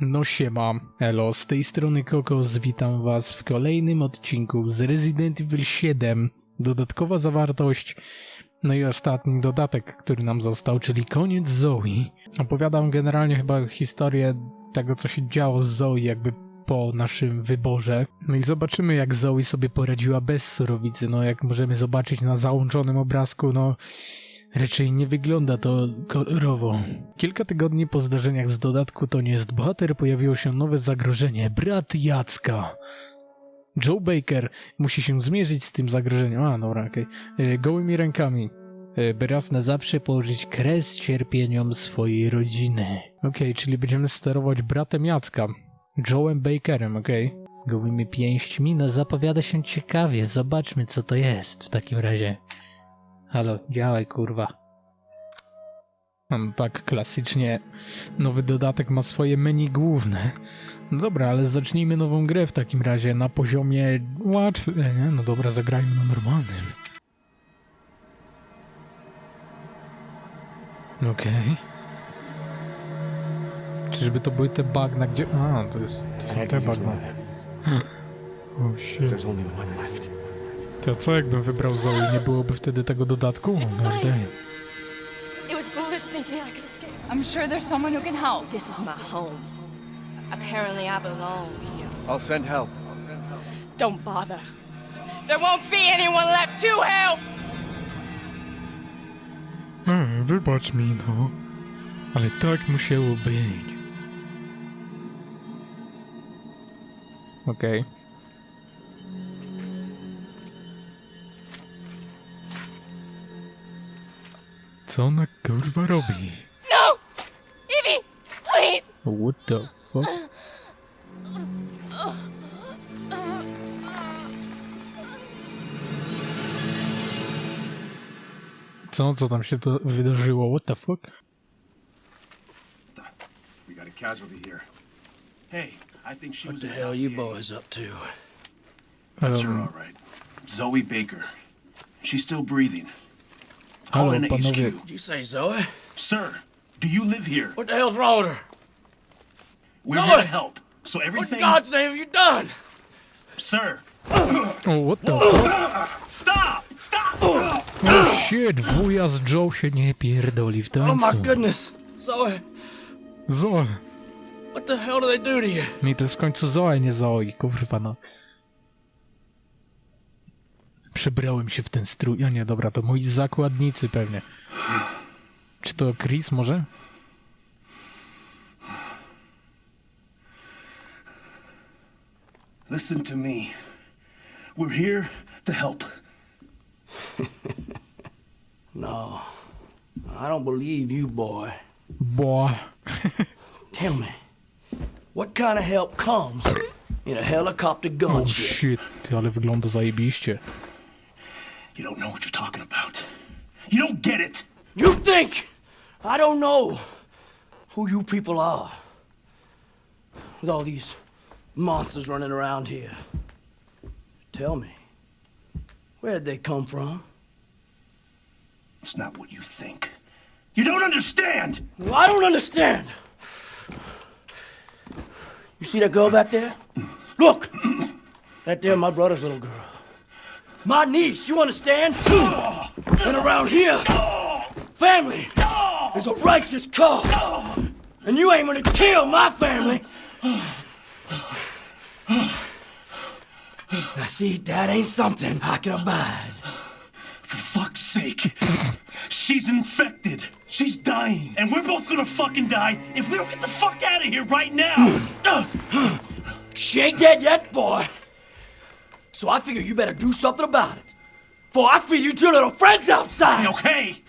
No siema, elo, z tej strony Kokos, witam was w kolejnym odcinku z Resident Evil 7. Dodatkowa zawartość, no i ostatni dodatek, który nam został, czyli koniec Zoe. Opowiadam generalnie chyba historię tego, co się działo z Zoe jakby po naszym wyborze. No i zobaczymy, jak Zoe sobie poradziła bez surowicy. No jak możemy zobaczyć na załączonym obrazku, no Raczej nie wygląda to kolorowo. Kilka tygodni po zdarzeniach z dodatku To nie jest bohater pojawiło się nowe zagrożenie. Brat Jacka. Joe Baker musi się zmierzyć z tym zagrożeniem. A, dobra, okej. E, Gołymi rękami. E, By raz na zawsze położyć kres cierpieniom swojej rodziny. Okej, czyli będziemy sterować bratem Jacka. Joe'em Bakerem, okej. Gołymi pięśćmi, no zapowiada się ciekawie. Zobaczmy, co to jest w takim razie. Halo, działaj kurwa. Tak, klasycznie nowy dodatek ma swoje menu główne. No dobra, ale zacznijmy nową grę w takim razie na poziomie łatwym, nie? No dobra, zagrajmy na normalnym. Okej. Czyżby to były te bagna, gdzie... A, to jest... To są te bagna. O shit. There's only one left. To co jakbym wybrał Zoe, nie byłoby wtedy tego dodatku? It's No fine. damn. It was foolish thinking I could escape. I'm sure there's someone who can help. This is my home. Apparently, I belong here. I'll send help. Don't bother. There won't be anyone left to help! Hmm, wybacz mi, no. Ale tak musiało być. Okej. Co ona kurwa robi? No! Evie! Please! What the fuck? Co, co tam się to wydarzyło? What the fuck? We got a casualty here. Hey, I think she What was the hell you boys up to? That's her, Um, all right. Zoe Baker. She's still breathing. Halo, Call panowie. HQ. Did you say Zoe? Eh? Sir, do you live here? What the hell's wrong with her? We're Zoe! here to help. So everything. What in everything, God's name have you done? sir, O, what the fuck? stop! Stop! Oh shit, wuja z Joe się nie pierdoli w Oh my tańcu. goodness. Zoe, Zoe. what the hell do they do to you? Nie, to jest w końcu Zoe, nie Zoe, kurwa no. Przebrałem się w ten strój. A nie, dobra, to moi zakładnicy pewnie. Czy to Chris może? Listen to me. We're here to help. No, I don't believe you, boy. Bo. Tell me, what kind of help comes in a helicopter Oh gunship? shit, ty, ale wygląda zajebiście. You don't know what you're talking about. You don't get it. You think I don't know who you people are? With all these monsters running around here. Tell me, where'd they come from? It's not what you think. You don't understand. Well, I don't understand. You see that girl back there? Mm. Look! That there, my brother's little girl. My niece, you understand? And around here, family is a righteous cause. And you ain't gonna kill my family. Now, see, that ain't something I can abide. For fuck's sake. She's infected. She's dying. And we're both gonna fucking die if we don't get the fuck out of here right now. She ain't dead yet, boy. So I figure you better do something about it. For I feed you two little friends outside. okay.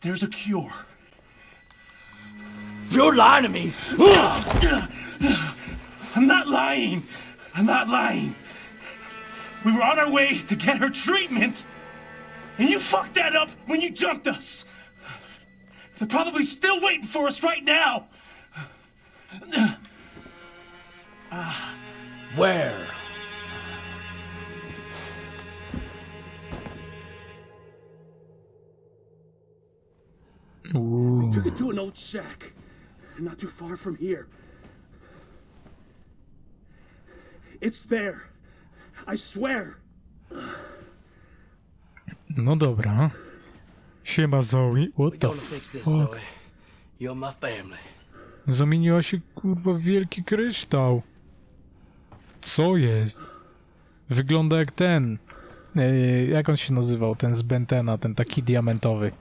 There's a cure. You're lying to me. I'm not lying. I'm not lying. We were on our way to get her treatment. And you fucked that up when you jumped us. They're probably still waiting for us right now. Ah. Where? Uuu. Took it to an old shack. Not too far from here. It's there. I swear. No dobra. Siema Zoe. What We the fuck? Zoe. You're my family. Zamieniła się kurwa w wielki kryształ. Co jest? Wygląda jak ten. Ej, jak on się nazywał? Ten z Bentena, ten taki diamentowy.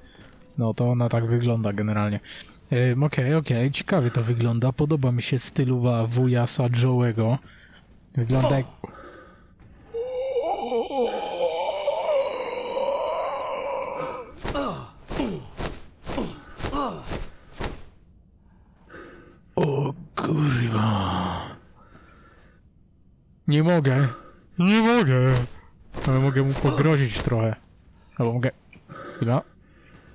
No to ona tak wygląda generalnie. Em, Okej, okej, ciekawie to wygląda. Podoba mi się stylowa wujasa Joe'ego. Wygląda jak... Nie mogę. Nie mogę. Ale mogę mu pogrozić trochę. Albo mogę... Chwila.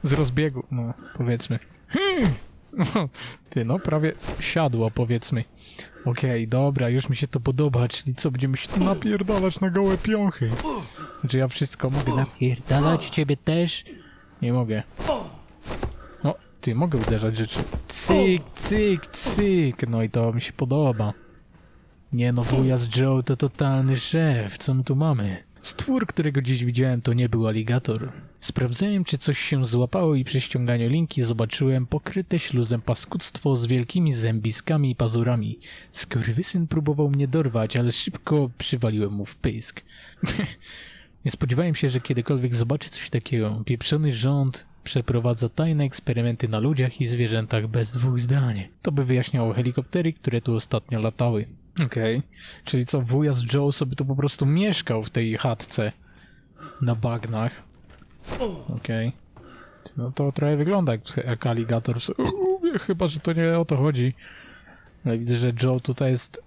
Z rozbiegu, no powiedzmy. Hmm. No, Ty, no prawie siadło, powiedzmy. Okej, dobra, już mi się to podoba, czyli co, będziemy się tu napierdalać na gołe piąchy. Znaczy ja wszystko mogę napierdalać, ciebie też? Nie mogę. O, ty, mogę uderzać rzeczy. Cyk, cyk, cyk. No i to mi się podoba. Nie no, wuja z Joe to totalny szef. Co my tu mamy? Stwór, którego dziś widziałem, to nie był aligator. Sprawdzałem, czy coś się złapało i przy ściąganiu linki zobaczyłem pokryte śluzem paskudztwo z wielkimi zębiskami i pazurami. Skurwysyn próbował mnie dorwać, ale szybko przywaliłem mu w pysk. Nie spodziewałem się, że kiedykolwiek zobaczę coś takiego. Pieprzony rząd przeprowadza tajne eksperymenty na ludziach i zwierzętach bez dwóch zdań. To by wyjaśniało helikoptery, które tu ostatnio latały. Okej, czyli co, wujas Joe sobie tu po prostu mieszkał w tej chatce na bagnach. Okej. No to trochę wygląda jak, jak aligator. Chyba, że to nie o to chodzi. Ale widzę, że Joe tutaj jest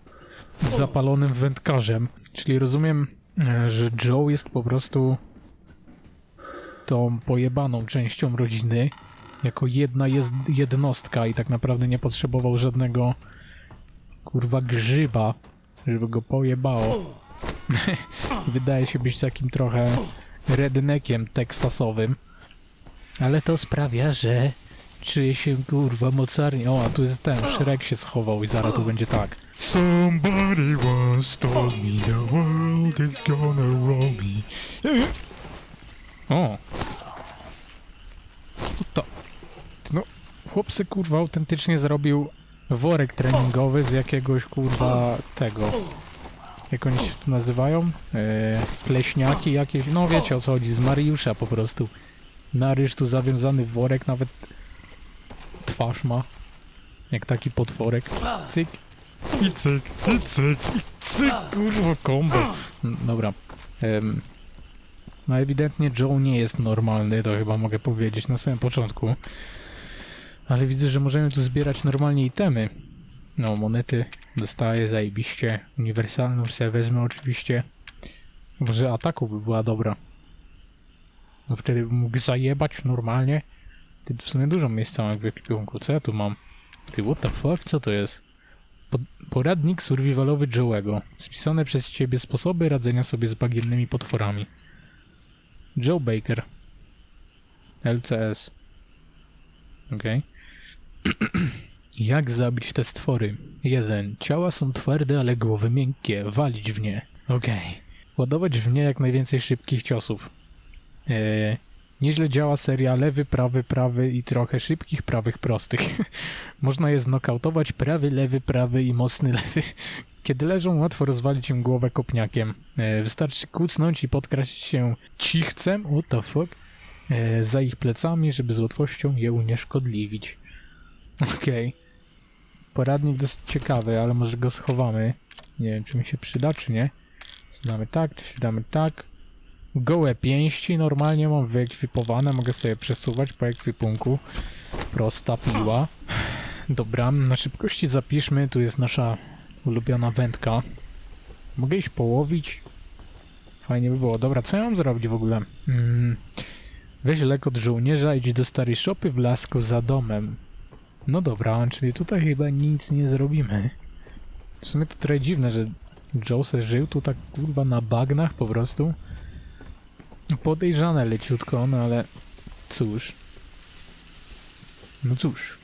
zapalonym wędkarzem. Czyli rozumiem, e, że Joe jest po prostu tą pojebaną częścią rodziny. Jako jedna jest jednostka i tak naprawdę nie potrzebował żadnego kurwa grzyba, żeby go pojebało. Wydaje się być takim trochę redneckiem teksasowym. Ale to sprawia, że czuję się kurwa mocarnie. O, a tu jest ten, Shrek się schował i zaraz tu będzie tak. Somebody once told me the world is gonna roll me. O. To. No, chłopcy kurwa autentycznie zrobił worek treningowy z jakiegoś kurwa tego. Jak oni się tu nazywają? Eee, pleśniaki jakieś. No wiecie o co chodzi, z Mariusza po prostu. Marysz tu zawiązany w worek, nawet twarz ma. Jak taki potworek. Cyk. I cyk, i cyk, i cyk, kurwa, kombo. Dobra. No ewidentnie Joe nie jest normalny, to chyba mogę powiedzieć na samym początku. Ale widzę, że możemy tu zbierać normalnie itemy. No, monety dostaję zajebiście. Uniwersalną sobie wezmę oczywiście. Może ataku by była dobra. No wtedy bym mógł zajebać normalnie. Ty w sumie dużo miejsca mam w ekwipunku. Co ja tu mam? Ty, what the fuck? Co to jest? Poradnik survivalowy Joe'ego. Spisane przez ciebie sposoby radzenia sobie z bagiennymi potworami. Joe Baker. LCS. Okej. Jak zabić te stwory? 1. Ciała są twarde, ale głowy miękkie. Walić w nie. Okej. Ładować w nie jak najwięcej szybkich ciosów. Eee, nieźle działa seria lewy, prawy, prawy i trochę szybkich prawych prostych. Można je znokautować prawy, lewy, prawy i mocny lewy. Kiedy leżą, łatwo rozwalić im głowę kopniakiem. E, wystarczy kucnąć i podkraść się cichcem, what the fuck, e, za ich plecami, żeby z łatwością je unieszkodliwić. Okej. Poradnik dosyć ciekawy, ale może go schowamy. Nie wiem, czy mi się przyda, czy nie. Damy tak, czy się damy tak. Gołe pięści normalnie mam wyekwipowane, mogę sobie przesuwać po ekwipunku. Prosta piła. Dobra, na szybkości zapiszmy, tu jest nasza ulubiona wędka. Mogę iść połowić? Fajnie by było. Dobra, co ja mam zrobić w ogóle? Mm, weź lek od żołnierza, idź do starej szopy w lasku za domem. No dobra, czyli tutaj chyba nic nie zrobimy. W sumie to trochę dziwne, że Joe se żył tu tak kurwa na bagnach po prostu. Podejrzane leciutko, no ale cóż. No cóż.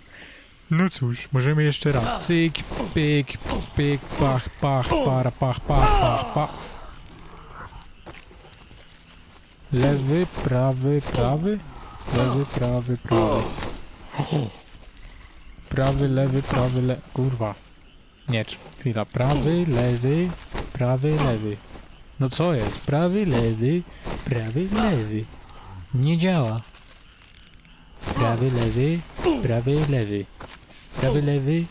No cóż, możemy jeszcze raz. Cyk, pyk, pyk, pach, pach, para, pach, pach, pach, pach. Lewy, prawy, prawy. Lewy, prawy, prawy. Prawy, lewy, prawy, le... Kurwa. Nie, chwila. Prawy, lewy, prawy, lewy. No co jest? Prawy, lewy, prawy, lewy. Nie działa. Prawy, lewy, prawy, lewy. Prawy, lewy,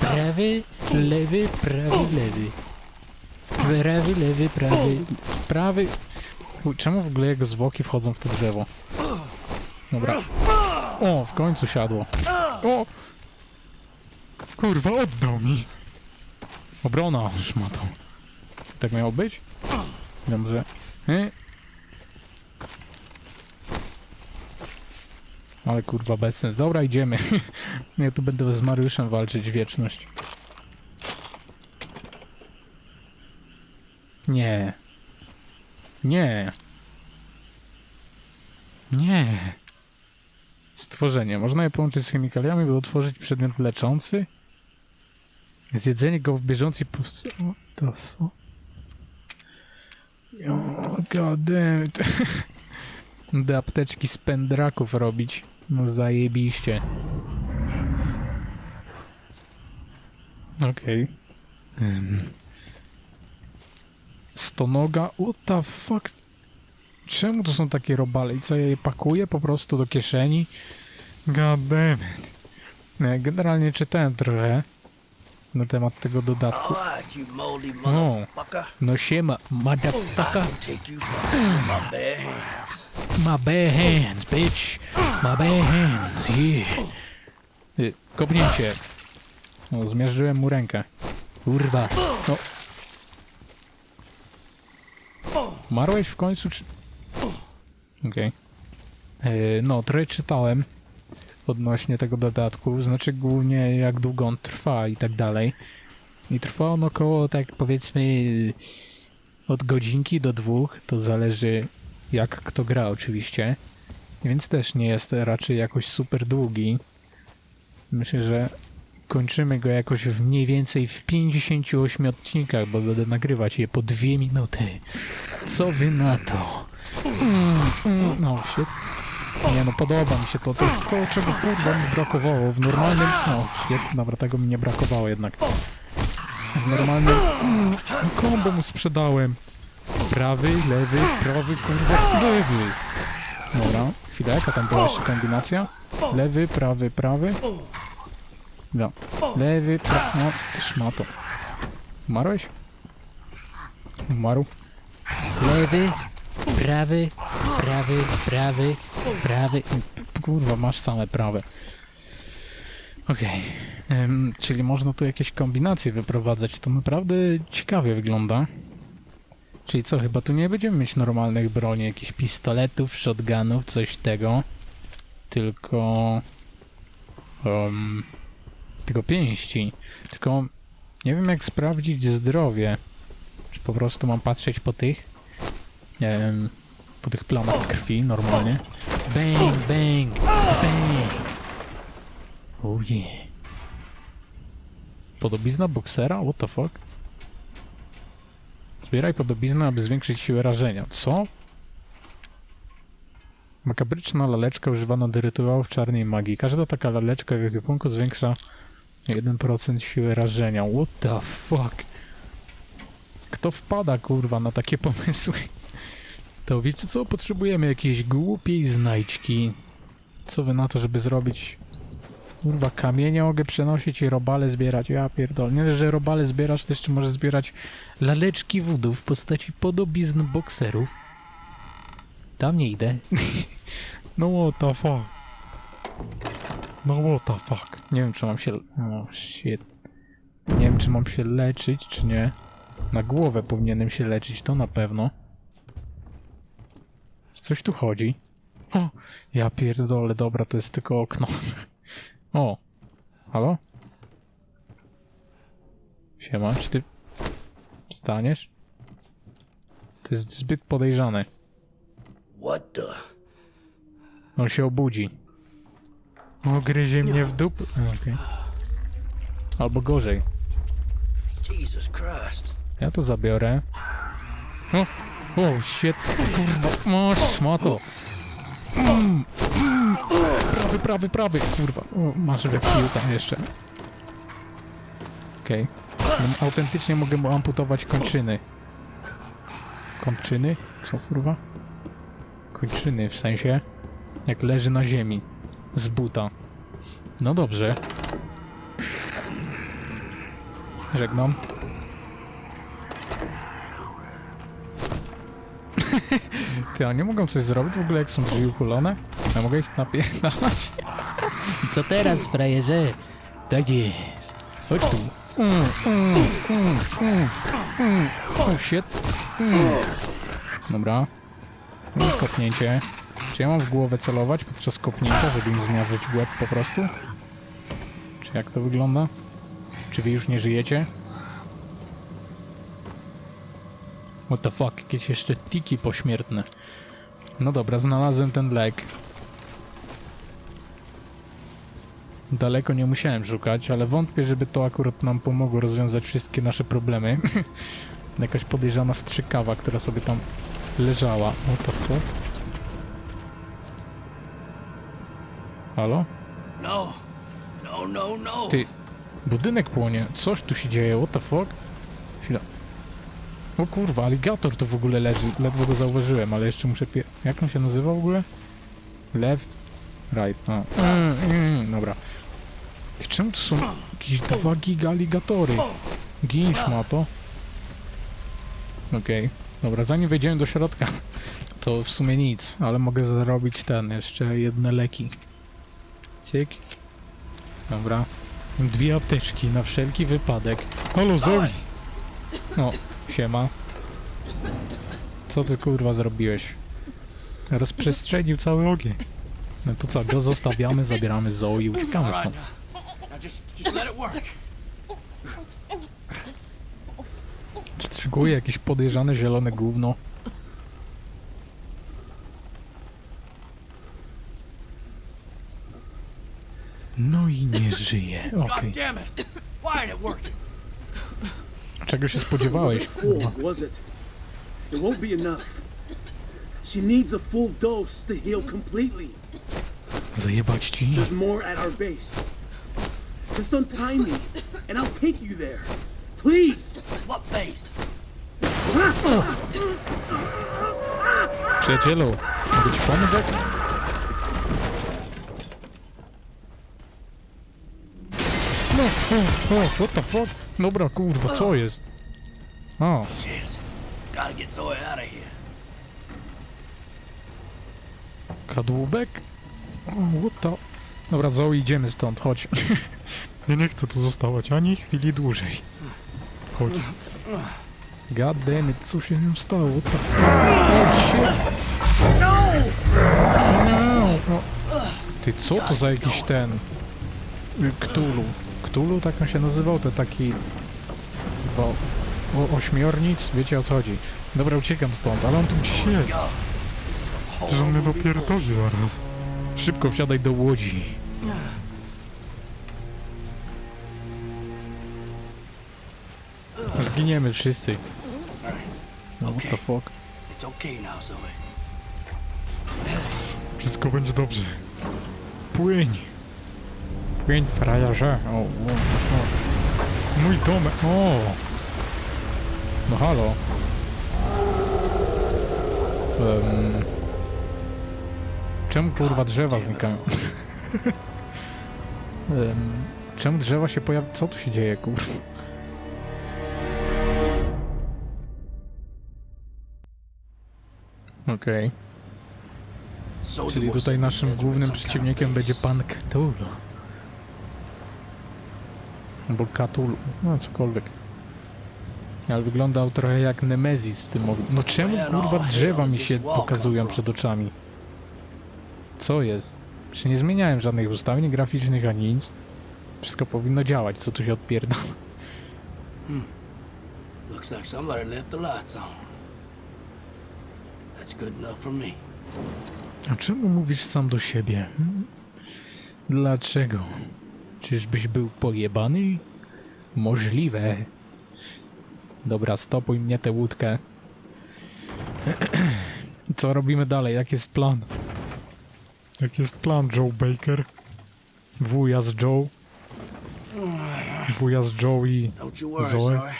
prawy, lewy, prawy, lewy. Prawy, lewy, prawy, prawy... Czemu w ogóle jego zwłoki wchodzą w to drzewo? Dobra. O, w końcu siadło. O! Kurwa, oddał mi. Obrona, szmatą. Tak miało być? Dobrze. E? Ale kurwa, bez sens. Dobra, idziemy. ja tu będę z Mariuszem walczyć wieczność. Nie. Nie. Nie. Stworzenie. Można je połączyć z chemikaliami, by utworzyć przedmiot leczący? Zjedzenie go w bieżącej powst... What the fuck? Oh, god damn it. Do apteczki z pędraków robić. No zajebiście. Okej. Ym. Stonoga? What the fuck? Czemu to są takie robale? I co, ja je pakuję po prostu do kieszeni? God damn it. Nie, Generalnie czytałem trochę na temat tego dodatku. Alright, you moldy O, motherfucker. no siema, motherfucker. My bare hands. Bitch. My bare hands, yeah. Y, Kopnięcie. O, zmierzyłem mu rękę. Kurwa. No. Umarłeś w końcu, czy... Okej. E, No, trochę czytałem odnośnie tego dodatku, znaczy głównie jak długo on trwa i tak dalej. I trwa on około, tak powiedzmy, od godzinki do dwóch, to zależy jak kto gra oczywiście. Więc też nie jest raczej jakoś super długi. Myślę, że kończymy go jakoś w mniej więcej w 58 odcinkach, bo będę nagrywać je po dwie minuty. Co wy na to? No, się... Nie no, podoba mi się to. To jest to, czego kurwa mi brakowało. W normalnym... No, świetnie, dobra, tego mi nie brakowało jednak. W normalnym... Mm, Kombo mu sprzedałem. Prawy, lewy, prawy, kurwa, lewy. Dobra, chwilę, jaka tam była jeszcze kombinacja? Lewy, prawy, prawy. No. Lewy, prawy, no, też ma to. Umarłeś? Umarł. Lewy, prawy, prawy, prawy, prawy. Kurwa, masz same prawe. Okej. Em, Czyli można tu jakieś kombinacje wyprowadzać. To naprawdę ciekawie wygląda. Czyli co, chyba tu nie będziemy mieć normalnych broni, jakichś pistoletów, shotgunów, coś tego. Tylko... Um, tylko pięści. Tylko nie wiem jak sprawdzić zdrowie. Czy po prostu mam patrzeć po tych? Nie wiem, po tych plamach krwi normalnie. Bang, bang, bang. Oh yeah. Podobizna boksera? What the fuck? Zbieraj podobiznę, aby zwiększyć siłę rażenia. Co? Makabryczna laleczka używana do rytuałów czarnej magii. Każda taka laleczka w ekwipunku zwiększa 1% siły rażenia. What the fuck? Kto wpada, kurwa, na takie pomysły? To wiecie co? Potrzebujemy jakiejś głupiej znajdźki. Co wy na to, żeby zrobić... Kurwa, kamienie mogę przenosić i robale zbierać. Ja pierdolę. Nie, że robale zbierasz, to jeszcze możesz zbierać laleczki wódu w postaci podobizn bokserów. Tam nie idę. no what the fuck. No what the fuck. Nie wiem, czy mam się... O, shit. Nie wiem, czy mam się leczyć, czy nie. Na głowę powinienem się leczyć, to na pewno. Coś tu chodzi. O, ja pierdolę, dobra, to jest tylko okno. O, halo? Siema, czy ty wstaniesz? To jest zbyt podejrzane. What the? On się obudzi. O, gryzie mnie w dup. Okej. Albo gorzej. Jesus Christ. Ja to zabiorę. O, o, shit. Kurwa, masz, ma to. Mm. Prawy, prawy, prawy, kurwa. O, masz we tam jeszcze. Okej. Okay. Autentycznie mogę mu amputować kończyny. Kończyny? Co, kurwa? Kończyny, w sensie... Jak leży na ziemi. Z buta. No dobrze. Żegnam. Ty, a nie mogą coś zrobić w ogóle, jak są drzwi uchylone? Ja mogę ich napierdalać? Co teraz, frajerze? Tak jest. Chodź tu. Mm, mm, mm, mm, mm. Oh shit. Mm. Dobra. No, kopnięcie. Czy ja mam w głowę celować podczas kopnięcia, żeby im zmiażdżyć łeb po prostu? Czy jak to wygląda? Czy wy już nie żyjecie? What the fuck, jakieś jeszcze tiki pośmiertne. No dobra, znalazłem ten lek. Daleko nie musiałem szukać, ale wątpię, żeby to akurat nam pomogło rozwiązać wszystkie nasze problemy. Jakaś podejrzana strzykawa, która sobie tam leżała. What the fuck? Halo? No. No, no, no. Ty, budynek płonie. Coś tu się dzieje, what the fuck? Chwila. O kurwa, aligator tu w ogóle leży. Ledwo go zauważyłem, ale jeszcze muszę pie... Jak on się nazywa w ogóle? Left, right. A. Mm, mm, dobra. Ty, czemu to są jakieś dwa giga aligatory? Gin szmato. Okej. Dobra, zanim wejdziemy do środka, to w sumie nic, ale mogę zarobić ten, jeszcze jedne leki. Cyk. Dobra. Dwie apteczki na wszelki wypadek. Halo! No, siema. Co ty kurwa zrobiłeś? Rozprzestrzenił cały ogień. No to co, go zostawiamy, zabieramy Zoe i uciekamy stąd. Wstrzyguje jakieś podejrzane zielone gówno. No i nie żyje. Okej. God damn it. Why ain't it working? Czego się spodziewałeś? Full, was it? It won't be enough. She needs a full dose to heal completely. Zajebać ci. There's more at our base. Just untie me, and I'll take you there. Please! What base? Przyjacielu, mogę ci pomóc jak? No, o, o, what the fuck? Dobra, kurwa, co jest? O, kadłubek? O, what the... Dobra, Zoe, idziemy stąd, chodź. Ja nie chcę tu zostawać ani chwili dłużej. Chodź. God damn it, co się nią stało? What the fuck? Oh shit! No! No! Ty, co to za jakiś ten... Ktulu? Ktulu tak on się nazywał? To taki... Chyba... O, ośmiornic? Wiecie o co chodzi. Dobra, uciekam stąd, ale on tu gdzieś jest. Że on mnie dopierdoli zaraz. Szybko wsiadaj do łodzi. Zginiemy wszyscy. No, what the fuck? Wszystko będzie dobrze. Płyń. Płyń, frajerze. O, o, o. Mój domek. O. No halo. Um. Czemu kurwa drzewa znikają? um, czemu drzewa się pojawiają? Co tu się dzieje, kurwa? Okej. Soldier Czyli tutaj naszym głównym przeciwnikiem będzie pan Cthulhu. Albo Cthulhu, no cokolwiek. Ale wyglądał trochę jak Nemezis w tym ogóle. No czemu kurwa drzewa mi się pokazują przed oczami? Co jest? Czy nie zmieniałem żadnych ustawień graficznych ani nic? Wszystko powinno działać, co tu się odpierda. Looks like somebody left the lights on. That's good enough for me. A czemu mówisz sam do siebie? Hmm? Dlaczego? Czyżbyś był pojebany? Możliwe. Dobra, stopuj mnie tę łódkę. Co robimy dalej? Jaki jest plan? Jaki jest plan, Joe Baker? Wuja z Joe? Wuja z Joe i Zoe?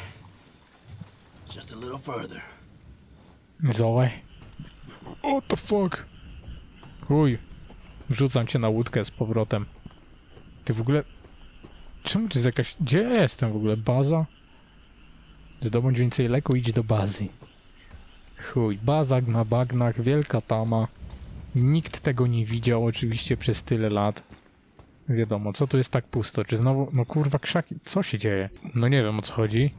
Zoe. What the fuck? Chuj. Wrzucam cię na łódkę z powrotem. Ty w ogóle... Czemu to jest jakaś... Gdzie ja jestem w ogóle? Baza? Zdobądź więcej leku, idź do bazy. Chuj, baza na bagnach, wielka tama. Nikt tego nie widział oczywiście przez tyle lat. Wiadomo, co tu jest tak pusto? Czy znowu... No kurwa, krzaki... Co się dzieje? No nie wiem o co chodzi.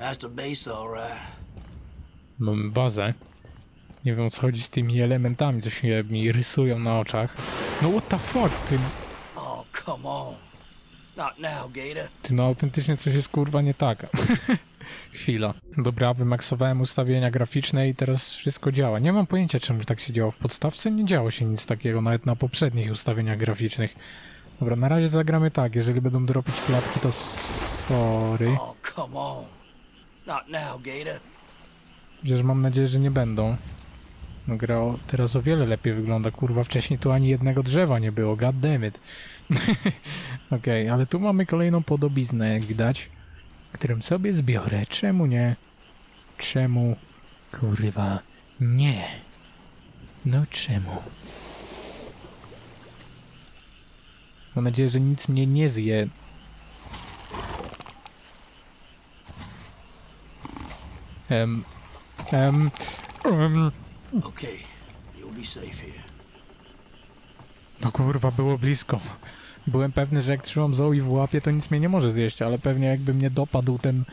That's the base, all right. Mamy bazę. Nie wiem o co chodzi z tymi elementami, co się mi rysują na oczach. No what the fuck, ty, Oh, come on. Not now, Gator. ty no autentycznie coś jest kurwa nie tak. Chwila. Dobra, wymaksowałem ustawienia graficzne i teraz wszystko działa. Nie mam pojęcia czemu tak się działo. W podstawce nie działo się nic takiego, nawet na poprzednich ustawieniach graficznych. Dobra, na razie zagramy tak. Jeżeli będą dropić klatki, to sorry. Oh, come on. Not now, Gator. Chociaż mam nadzieję, że nie będą. No gra o, teraz o wiele lepiej wygląda. Kurwa, wcześniej tu ani jednego drzewa nie było. God damn it. Okej, ale tu mamy kolejną podobiznę, jak widać. Którym sobie zbiorę. Czemu nie? Czemu? Kurwa, nie. No czemu? Mam nadzieję, że nic mnie nie zje. Em, em, em. Okay, you'll be safe here. No kurwa, było blisko. Byłem pewny, że jak trzymam Zoe w łapie, to nic mnie nie może zjeść, ale pewnie jakby mnie dopadł ten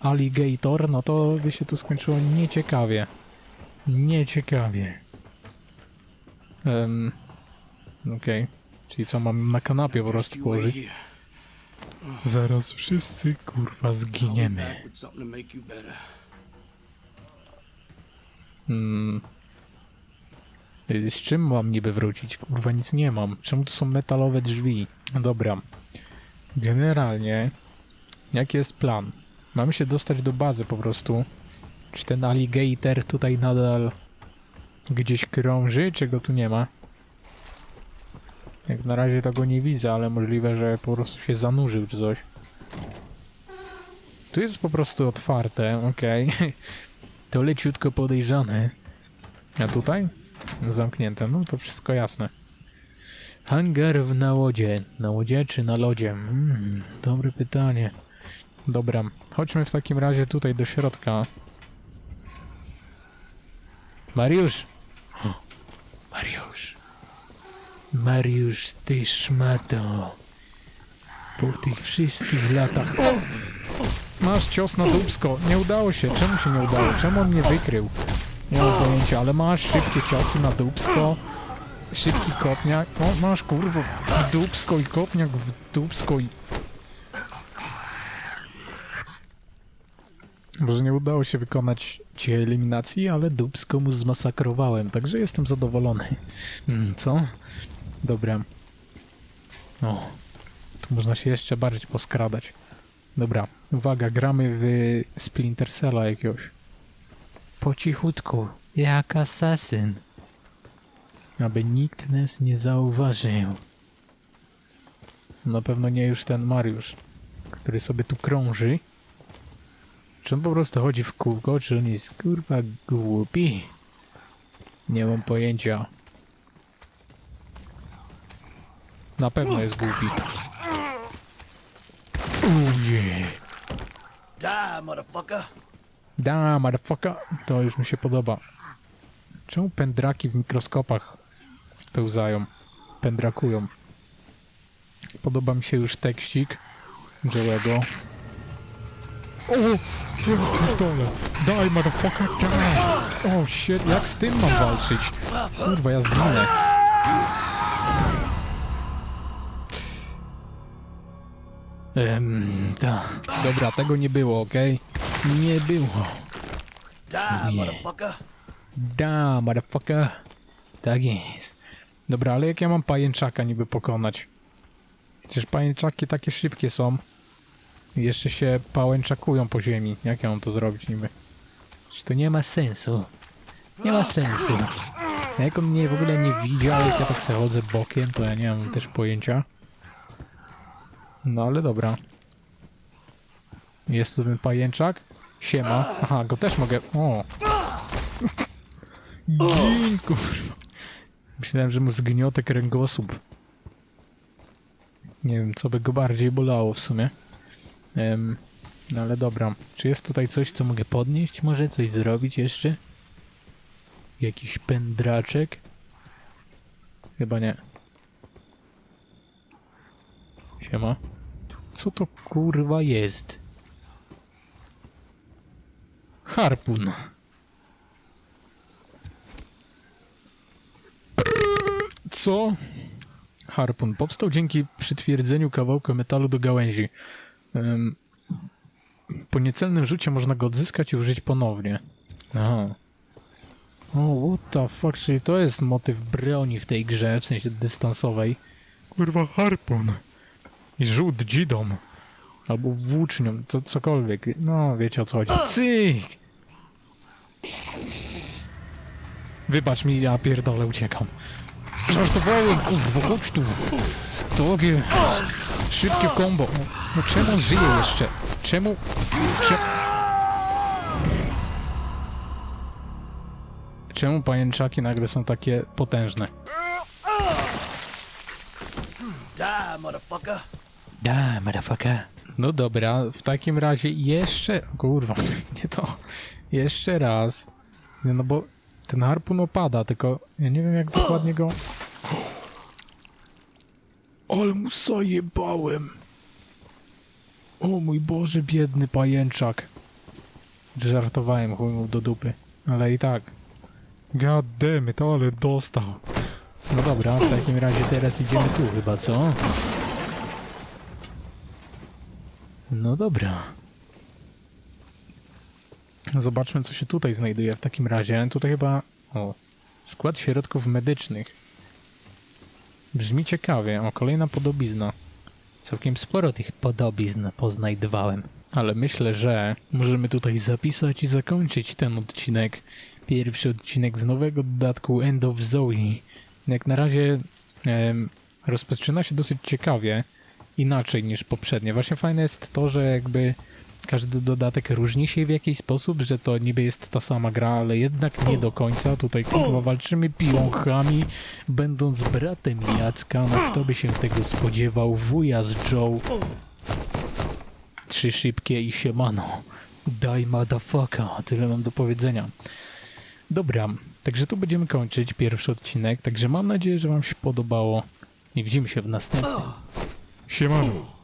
alligator, no to by się tu skończyło nieciekawie. Nieciekawie. Um, Okej. Czyli co, mam na kanapie po prostu położyć? Zaraz wszyscy kurwa zginiemy. Hmm. Z czym mam niby wrócić? Kurwa, nic nie mam. Czemu to są metalowe drzwi? Dobra. Generalnie, jaki jest plan? Mamy się dostać do bazy po prostu. Czy ten alligator tutaj nadal gdzieś krąży, czy go tu nie ma? Jak na razie tego nie widzę, ale możliwe, że po prostu się zanurzył czy coś. Tu jest po prostu otwarte, okej. To leciutko podejrzane. A tutaj? Zamknięte. No to wszystko jasne. Hangar w na łodzie. Na łodzie czy na lodzie? Mm, dobre pytanie. Dobra, chodźmy w takim razie tutaj do środka. Mariusz! O, Mariusz. Mariusz, ty szmato. Po tych wszystkich latach... O! Masz cios na dubsko. Nie udało się. Czemu się nie udało? Czemu on mnie wykrył? Nie mam pojęcia, ale masz szybkie ciosy na dubsko. Szybki kopniak. O, masz kurwo w dubsko i kopniak w dubsko i... Może nie udało się wykonać ci eliminacji, ale dubsko mu zmasakrowałem, także jestem zadowolony. Mm, co? Dobra. O, tu można się jeszcze bardziej poskradać. Dobra, uwaga, gramy w Splinter Cella jakiegoś. Po cichutku, jak asasyn. Aby nikt nas nie zauważył. Na pewno nie już ten Mariusz, który sobie tu krąży. Czy on po prostu chodzi w kółko, czy on jest kurwa głupi? Nie mam pojęcia. Na pewno jest głupi. Ujej. Die, motherfucker. Da, motherfucker. To już mi się podoba. Czemu pędraki w mikroskopach pełzają? Pędrakują. Podoba mi się już tekstik Joe'ego. O! Pierdolę. Daj, motherfucker, daj! O, shit, jak z tym mam walczyć? Kurwa, ja zginę. Ehm, ta. Dobra, tego nie było, okej? Nie było. Die, Nie. motherfucker. Da, motherfucker. Tak jest. Dobra, ale jak ja mam pajęczaka niby pokonać? Przecież pajęczaki takie szybkie są. I jeszcze się pałęczakują po ziemi. Jak ja mam to zrobić niby? Czy to nie ma sensu? Nie ma sensu. Jak on mnie w ogóle nie widział, jak ja tak sobie chodzę bokiem, to ja nie mam też pojęcia. No ale dobra. Jest tu ten pajęczak. Siema. Aha, go też mogę... O! Gin, kurwa. Myślałem, że mu zgniotę kręgosłup. Nie wiem, co by go bardziej bolało w sumie. Em, no ale dobra. Czy jest tutaj coś, co mogę podnieść? Może coś zrobić jeszcze? Jakiś pędraczek? Chyba nie. Siema. Co to kurwa jest? Harpun. Co? Harpun powstał dzięki przytwierdzeniu kawałka metalu do gałęzi. Po niecelnym rzucie można go odzyskać i użyć ponownie. Aha. O, what the fuck, czyli to jest motyw broni w tej grze, w sensie dystansowej. Kurwa, harpun. I rzut dzidą. Albo włócznią, co, cokolwiek. No, wiecie o co chodzi. Cyk! Wybacz mi, ja pierdolę, uciekam. Żartowałem, kurwa, chodź tu. Takie szybkie combo. No czemu on żyje jeszcze? Czemu? Cze... Czemu pajęczaki nagle są takie potężne? Die, motherfucker. Da, motherfucker. No dobra, w takim razie jeszcze... Kurwa, nie to. Jeszcze raz. Nie, no bo ten harpun opada, tylko ja nie wiem jak dokładnie go... Ale mu zajebałem. O mój Boże, biedny pajęczak. Żartowałem, chuj mu do dupy. Ale i tak. God damn it, ale dostał. No dobra, w takim razie teraz idziemy tu chyba, co? No dobra. Zobaczmy, co się tutaj znajduje w takim razie. Tutaj chyba... O, skład środków medycznych. Brzmi ciekawie. O, kolejna podobizna. Całkiem sporo tych podobizn poznajdowałem. Ale myślę, że możemy tutaj zapisać i zakończyć ten odcinek. Pierwszy odcinek z nowego dodatku End of Zoe. Jak na razie em, rozpoczyna się dosyć ciekawie. Inaczej niż poprzednie. Właśnie fajne jest to, że jakby każdy dodatek różni się w jakiś sposób, że to niby jest ta sama gra, ale jednak nie do końca. Tutaj kurwa walczymy piłąchami, będąc bratem Jacka. No kto by się tego spodziewał? Wuja z Joe. Trzy szybkie i siemano. Daj motherfucker. Tyle mam do powiedzenia. Dobra, także tu będziemy kończyć pierwszy odcinek. Także mam nadzieję, że wam się podobało. I widzimy się w następnym. Siemano.